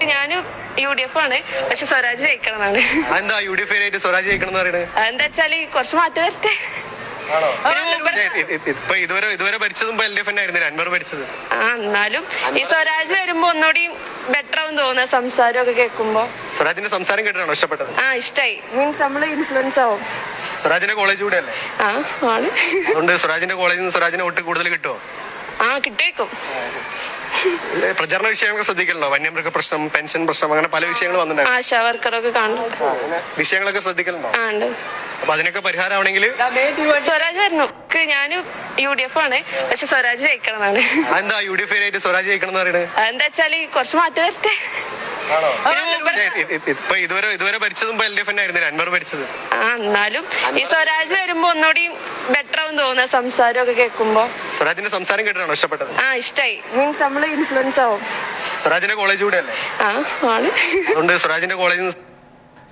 ഞാനും U D F ആണ്. പക്ഷെ സ്വരാജ് ജയിക്കണമെന്നാണ്. എന്താ യു ഡി എഫ് ആയിട്ട് സ്വരാജ് ജയിക്കണം എന്ന് പറയുന്നത് അതെന്താ കുറച്ച് മാറ്റം വരട്ടെ. ഇപ്പൊ ഇതുവരെ ഇതുവരെ ഭരിച്ചതും എൽ ഡി എഫ് ആയിരുന്നില്ല? അൻവർ ഭരിച്ചത്. ആ എന്നാലും ഈ സ്വരാജ് വരുമ്പോ ഒന്നുകൂടി ബെറ്റർ ആവും തോന്നുന്ന സംസാരമൊക്കെ കേൾക്കുമ്പോ. സ്വരാജിന്റെ സംസാരം കേട്ടാണോ ഇഷ്ടപ്പെട്ടത്? ആ ഇഷ്ടായി. മീൻസ് നമ്മൾ ഇൻഫ്ലുവൻസ് ആവും. സ്വരാജിന്റെ കോളേജ് കൂടെ അല്ലേ ആ ആണ്. അതുകൊണ്ട് സ്വരാജിന്റെ കോളേജിൽ നിന്ന് സ്വരാജിന് വോട്ട് കൂടുതൽ കിട്ടുമോ ആ കിട്ടിയേക്കും. ഏ, പ്രചരണ വിഷയങ്ങൾ ശ്രദ്ധിക്കലുണ്ടോ വന്യമൃഗ പ്രശ്നം പെൻഷൻ പ്രശ്നം അങ്ങനെ പല വിഷയങ്ങൾ വന്നിട്ടുണ്ടായിരുന്നു ആശാ വർക്കറൊക്കെ കാണുന്നുണ്ട്. വിഷയങ്ങളൊക്കെ ശ്രദ്ധിക്കലുണ്ടോ ആ ഉണ്ട്. അപ്പൊ അതിനൊക്കെ സ്വരാജ് വരണം. ഞാനും യു ഡി എഫ് ആണ്. പക്ഷെ സ്വരാജ് ജയിക്കണമെന്നാണ്. അതെന്താ യു ഡി എഫ് ആയിട്ട് സ്വരാജ് ജയിക്കണം എന്ന് പറയുന്നത്? എന്താ വെച്ചാൽ കുറച്ച് മാറ്റം വരട്ടെ. പക്ഷേ ഇപ്പൊ ഇതുവരെ ഇതുവരെ ഭരിച്ചതും എൽ ഡി എഫ് ആയിരുന്നില്ല അൻവർ ഭരിച്ചത്. ആ എന്നാലും ഈ സ്വരാജ് വരുമ്പോ ഒന്നുകൂടി ബെറ്റർ തോന്നുക സംസാരമൊക്കെ കേൾക്കുമ്പോ. സ്വരാജിന്റെ സംസാരം കേട്ടിട്ടാണോ ഇഷ്ടപ്പെട്ടത്? ആ ഇഷ്ടായി. മീൻസ് നമ്മൾ ഇൻഫ്ലുവൻസ് ആവും. സ്വരാജിന്റെ കോളേജ് കൂടെ അല്ലേ ആ ആണ്. അതുകൊണ്ട് സ്വരാജിന്റെ കോളേജിൽ നിന്ന്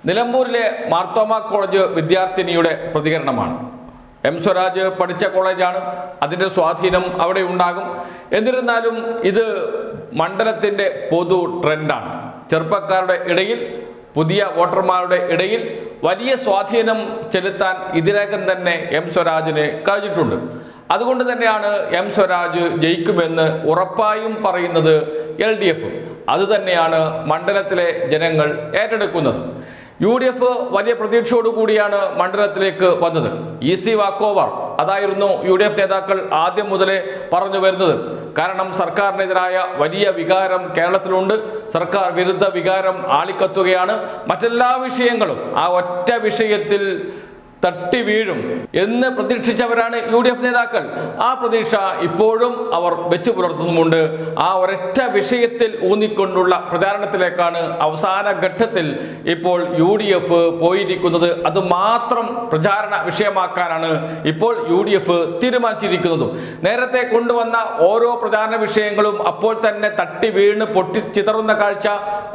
നിലമ്പൂരിലെ മാർത്തോമ കോളേജ് വിദ്യാർത്ഥിനിയുടെ പ്രതികരണമാണ്. എം സ്വരാജ് പഠിച്ച കോളേജാണ്. അതിന്റെ സ്വാധീനം അവിടെ ഉണ്ടാകും. എന്നിരുന്നാലും ഇത് മണ്ഡലത്തിന്റെ പൊതു ട്രെൻഡാണ് ചെറുപ്പക്കാരുടെ ഇടയിൽ പുതിയ വോട്ടർമാരുടെ ഇടയിൽ വലിയ സ്വാധീനം ചെലുത്താൻ ഇതിനകം തന്നെ എം സ്വരാജിന് കഴിഞ്ഞിട്ടുണ്ട്. അതുകൊണ്ട് തന്നെയാണ് എം സ്വരാജ് ജയിക്കുമെന്ന് ഉറപ്പായും പറയുന്നത് എൽ ഡി എഫ്. അതുതന്നെയാണ് മണ്ഡലത്തിലെ ജനങ്ങൾ ഏറ്റെടുക്കുന്നത്. യു ഡി എഫ് വലിയ പ്രതീക്ഷയോടുകൂടിയാണ് മണ്ഡലത്തിലേക്ക് വന്നത്. E C walkover. അതായിരുന്നു യു ഡി എഫ് നേതാക്കൾ ആദ്യം മുതലേ പറഞ്ഞു വരുന്നത്. കാരണം സർക്കാരിനെതിരായ വലിയ വികാരം കേരളത്തിലുണ്ട്. സർക്കാർ വിരുദ്ധ വികാരം ആളിക്കത്തുകയാണ്. മറ്റെല്ലാ വിഷയങ്ങളും ആ ഒറ്റ വിഷയത്തിൽ തട്ടി വീഴും എന്ന് പ്രതീക്ഷിച്ചവരാണ് യു ഡി എഫ് നേതാക്കൾ. ആ പ്രതീക്ഷ ഇപ്പോഴും അവർ വെച്ചു പുലർത്തുന്നുമുണ്ട്. ആ ഒരൊറ്റ വിഷയത്തിൽ ഊന്നിക്കൊണ്ടുള്ള പ്രചാരണത്തിലേക്കാണ് അവസാന ഘട്ടത്തിൽ ഇപ്പോൾ യു ഡി എഫ് പോയിരിക്കുന്നത്. അത് മാത്രം പ്രചാരണ വിഷയമാക്കാനാണ് ഇപ്പോൾ യു ഡി എഫ് തീരുമാനിച്ചിരിക്കുന്നതും. നേരത്തെ കൊണ്ടുവന്ന ഓരോ പ്രചാരണ വിഷയങ്ങളും അപ്പോൾ തന്നെ തട്ടി വീണ് പൊട്ടിച്ചിതറുന്ന കാഴ്ച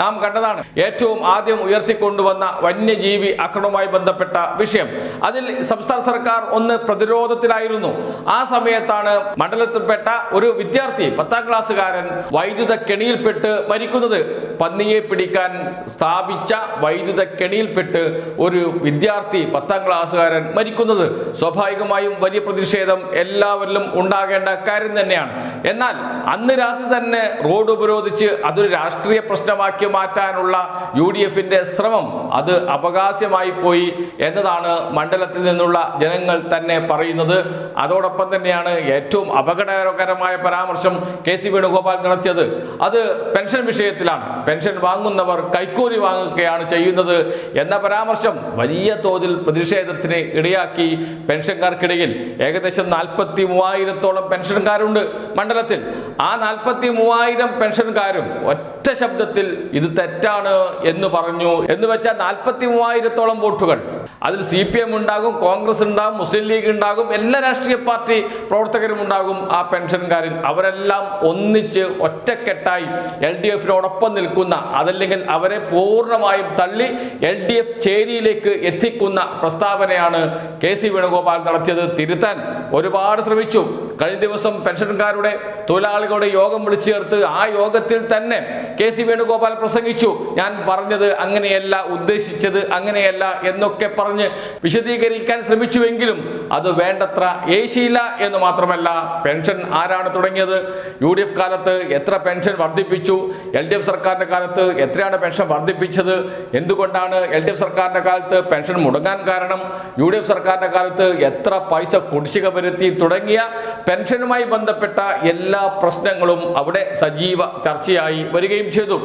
നാം കണ്ടതാണ്. ഏറ്റവും ആദ്യം ഉയർത്തിക്കൊണ്ടുവന്ന വന്യജീവി ആക്രമണവുമായി ബന്ധപ്പെട്ട വിഷയം. അതിൽ സംസ്ഥാന സർക്കാർ ഒന്ന് പ്രതിരോധത്തിലായിരുന്നു. ആ സമയത്താണ് മണ്ഡലത്തിൽപ്പെട്ട ഒരു വിദ്യാർത്ഥി പത്താം ക്ലാസ്സുകാരൻ വൈദ്യുത കെണിയിൽപ്പെട്ട് മരിക്കുന്നത്. പന്നിയെ പിടിക്കാൻ സ്ഥാപിച്ച വൈദ്യുത കെണിയിൽപ്പെട്ട് ഒരു വിദ്യാർത്ഥി പത്താം ക്ലാസ്സുകാരൻ മരിക്കുന്നത്. സ്വാഭാവികമായും വലിയ പ്രതിഷേധം എല്ലാവരിലും ഉണ്ടാകേണ്ട കാര്യം തന്നെയാണ്. എന്നാൽ അന്ന് രാത്രി തന്നെ റോഡ് ഉപരോധിച്ച് അതൊരു രാഷ്ട്രീയ പ്രശ്നമാക്കി മാറ്റാനുള്ള യു ഡി എഫിന്റെ ശ്രമം അത് അപകാശമായി പോയി എന്നതാണ് മണ്ഡലത്തിൽ നിന്നുള്ള ജനങ്ങൾ തന്നെ പറയുന്നത് അതോടൊപ്പം തന്നെയാണ് ഏറ്റവും അപകടകരമായ പരാമർശം കെ സി വേണുഗോപാൽ നടത്തിയത്. അത് പെൻഷൻ വിഷയത്തിലാണ്. പെൻഷൻ വാങ്ങുന്നവർ കൈക്കൂലി വാങ്ങുകയാണ് ചെയ്യുന്നത് എന്ന പരാമർശം വലിയ തോതിൽ പ്രതിഷേധത്തിന് ഇടയാക്കി പെൻഷൻകാർക്കിടയിൽ. ഏകദേശം നാൽപ്പത്തി മൂവായിരത്തോളം പെൻഷൻകാരുണ്ട് മണ്ഡലത്തിൽ. ആ നാൽപ്പത്തി മൂവായിരം പെൻഷൻകാരും ഒറ്റ ശബ്ദത്തിൽ ഇത് തെറ്റാണ് എന്ന് പറഞ്ഞു. എന്ന് വെച്ചാൽ നാൽപ്പത്തി മൂവായിരത്തോളം വോട്ടുകൾ. അതിൽ സി പി എം ഉണ്ടാകും കോൺഗ്രസ് ഉണ്ടാകും മുസ്ലിം ലീഗ് ഉണ്ടാകും എല്ലാ രാഷ്ട്രീയ പാർട്ടി പ്രവർത്തകരും ഉണ്ടാകും. ആ പെൻഷൻകാരിൽ അവരെല്ലാം ഒന്നിച്ച് ഒറ്റക്കെട്ടായി എൽ ഡി എഫിനോടൊപ്പം നിൽക്കുന്ന അതല്ലെങ്കിൽ അവരെ പൂർണമായും തള്ളി എൽ ഡി എഫ് ചേരിയിലേക്ക് എത്തിക്കുന്ന പ്രസ്താവനയാണ് കെ സി വേണുഗോപാൽ നടത്തിയത്. തിരുത്താൻ ഒരുപാട് ശ്രമിച്ചു. കഴിഞ്ഞ ദിവസം പെൻഷൻകാരുടെ തൊഴിലാളികളുടെ യോഗം വിളിച്ചു ചേർത്ത് ആ യോഗത്തിൽ തന്നെ കെ സി വേണുഗോപാൽ പ്രസംഗിച്ചു. ഞാൻ പറഞ്ഞത് അങ്ങനെയല്ല ഉദ്ദേശിച്ചത് അങ്ങനെയല്ല എന്നൊക്കെ പറഞ്ഞ് വിശദീകരിക്കാൻ ശ്രമിച്ചുവെങ്കിലും അത് വേണ്ടത്ര ഏശിയില്ല എന്ന് മാത്രമല്ല പെൻഷൻ ആരാണ് തുടങ്ങിയത്? യു ഡി എഫ് കാലത്ത് എത്ര പെൻഷൻ വർദ്ധിപ്പിച്ചു? എൽ ഡി എഫ് സർക്കാരിന്റെ കാലത്ത് എത്രയാണ് പെൻഷൻ വർദ്ധിപ്പിച്ചത്? എന്തുകൊണ്ടാണ് എൽ ഡി എഫ് സർക്കാരിന്റെ കാലത്ത് പെൻഷൻ മുടങ്ങാൻ കാരണം? യു ഡി എഫ് സർക്കാരിന്റെ കാലത്ത് എത്ര പൈസ കുടിശ്ശിക വരുത്തി തുടങ്ങിയ പെൻഷനുമായി ബന്ധപ്പെട്ട എല്ലാ പ്രശ്നങ്ങളും അവിടെ സജീവ ചർച്ചയായി വരികയും ചെയ്തു.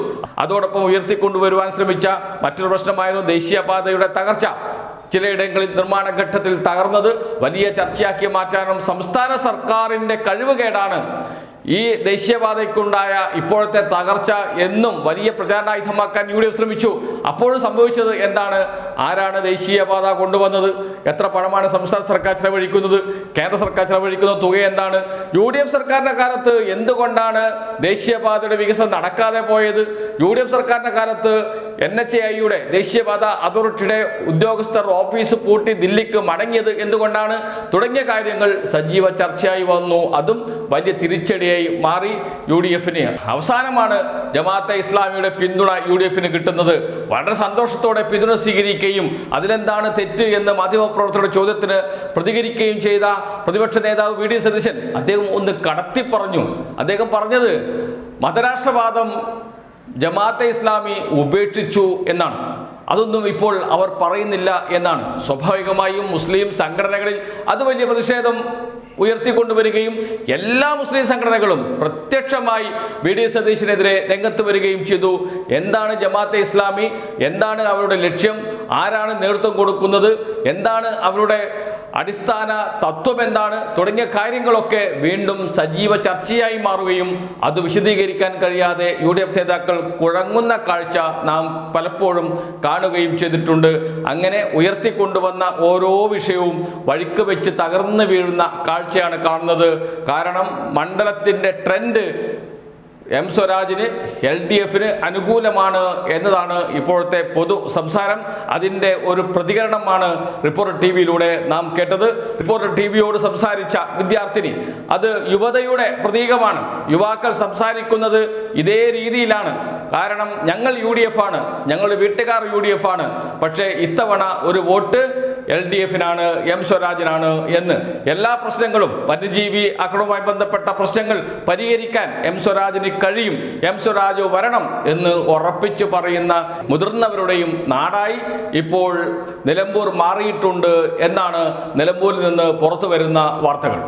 അതോടൊപ്പം ഉയർത്തിക്കൊണ്ടുവരുവാൻ ശ്രമിച്ച മറ്റൊരു പ്രശ്നമായിരുന്നു ദേശീയപാതയുടെ തകർച്ച. ചിലയിടങ്ങളിൽ നിർമ്മാണ ഘട്ടത്തിൽ തകർന്നത് വലിയ ചർച്ചയാക്കി മാറ്റാനും സംസ്ഥാന സർക്കാരിന്റെ കഴിവുകേടാണ് ഈ ദേശീയപാതയ്ക്കുണ്ടായ ഇപ്പോഴത്തെ തകർച്ച എന്നും വലിയ പ്രചാരണായുധമാക്കാൻ യു ഡി എഫ് ശ്രമിച്ചു. അപ്പോഴും സംഭവിച്ചത് എന്താണ്? ആരാണ് ദേശീയപാത കൊണ്ടുവന്നത്? എത്ര പണമാണ് സംസ്ഥാന സർക്കാർ ചെലവഴിക്കുന്നത്? കേന്ദ്ര സർക്കാർ ചെലവഴിക്കുന്ന തുക എന്താണ്? യു ഡി എഫ് സർക്കാരിന്റെ കാലത്ത് എന്തുകൊണ്ടാണ് ദേശീയപാതയുടെ വികസനം നടക്കാതെ പോയത്? യു ഡി എഫ് സർക്കാരിന്റെ കാലത്ത് എൻ എച്ച് ഐയുടെ ദേശീയപാത അതോറിറ്റിയുടെ ഉദ്യോഗസ്ഥർ ഓഫീസ് പൂട്ടി ദില്ലിക്ക് മടങ്ങിയത് എന്തുകൊണ്ടാണ്? തുടങ്ങിയ കാര്യങ്ങൾ സജീവ ചർച്ചയായി വന്നു. അതും വലിയ തിരിച്ചടിയായി. തിരിച്ചടിയായി മാറി യു ഡി എഫിന് അവസാനമാണ് ജമാഅത്തെ ഇസ്ലാമിയുടെ പിന്തുണ യു ഡി എഫിന് കിട്ടുന്നത്. വളരെ സന്തോഷത്തോടെ പിന്തുണ സ്വീകരിക്കുകയും അതിലെന്താണ് തെറ്റ് എന്ന് മാധ്യമപ്രവർത്തകരുടെ ചോദ്യത്തിന് പ്രതികരിക്കുകയും ചെയ്ത പ്രതിപക്ഷ നേതാവ് വി ഡി സതീശൻ അദ്ദേഹം ഒന്ന് കടത്തി പറഞ്ഞു. അദ്ദേഹം പറഞ്ഞത് മതരാഷ്ട്രവാദം ജമാഅത്തെ ഇസ്ലാമി ഉപേക്ഷിച്ചു എന്നാണ്. അതൊന്നും ഇപ്പോൾ അവർ പറയുന്നില്ല എന്നാണ്. സ്വാഭാവികമായും മുസ്ലിം സംഘടനകളിൽ അത് വലിയ പ്രതിഷേധം ഉയർത്തിക്കൊണ്ടുവരികയും എല്ലാ മുസ്ലിം സംഘടനകളും പ്രത്യക്ഷമായി ബി ഡി സതീശിനെതിരെ രംഗത്ത് വരികയും ചെയ്തു. എന്താണ് ജമാഅത്തെ ഇസ്ലാമി? എന്താണ് അവരുടെ ലക്ഷ്യം? ആരാണ് നേതൃത്വം കൊടുക്കുന്നത്? എന്താണ് അവരുടെ അടിസ്ഥാന തത്വം എന്താണ്? തുടങ്ങിയ കാര്യങ്ങളൊക്കെ വീണ്ടും സജീവ ചർച്ചയായി മാറുകയും അത് വിശദീകരിക്കാൻ കഴിയാതെ യു ഡി എഫ് നേതാക്കൾ കുഴങ്ങുന്ന കാഴ്ച നാം പലപ്പോഴും കാണുകയും ചെയ്തിട്ടുണ്ട്. അങ്ങനെ ഉയർത്തിക്കൊണ്ടുവന്ന ഓരോ വിഷയവും വഴിക്ക് വെച്ച് തകർന്നു വീഴുന്ന കാഴ്ചയാണ് കാണുന്നത്. കാരണം മണ്ഡലത്തിന്റെ ട്രെൻഡ് എം സ്വരാജിന് എൽ ഡി എഫിന് അനുകൂലമാണ് എന്നതാണ് ഇപ്പോഴത്തെ പൊതു സംസാരം. അതിന്റെ ഒരു പ്രതികരണമാണ് റിപ്പോർട്ടർ ടി വിയിലൂടെ നാം കേട്ടത്. റിപ്പോർട്ടർ ടി വിയോട് സംസാരിച്ച വിദ്യാർത്ഥിനി അത് യുവതയുടെ പ്രതീകമാണ്. യുവാക്കൾ സംസാരിക്കുന്നത് ഇതേ രീതിയിലാണ്. കാരണം ഞങ്ങൾ യു ഡി എഫ് ആണ് ഞങ്ങളുടെ വീട്ടുകാർ യു ഡി എഫ് ആണ്. പക്ഷേ ഇത്തവണ ഒരു വോട്ട് എൽ ഡി എഫിനാണ് എം സ്വരാജിനാണ് എന്ന് എല്ലാ പ്രശ്നങ്ങളും വന്യജീവി ആക്രമണവുമായി ബന്ധപ്പെട്ട പ്രശ്നങ്ങൾ പരിഹരിക്കാൻ എം സ്വരാജിന് കഴിയും. എം സ്വരാജ് വരണം എന്ന് ഉറപ്പിച്ചു പറയുന്ന മുതിർന്നവരുടെയും നാടായി ഇപ്പോൾ നിലമ്പൂർ മാറിയിട്ടുണ്ട് എന്നാണ് നിലമ്പൂരിൽ നിന്ന് പുറത്തു വരുന്ന വാർത്തകൾ.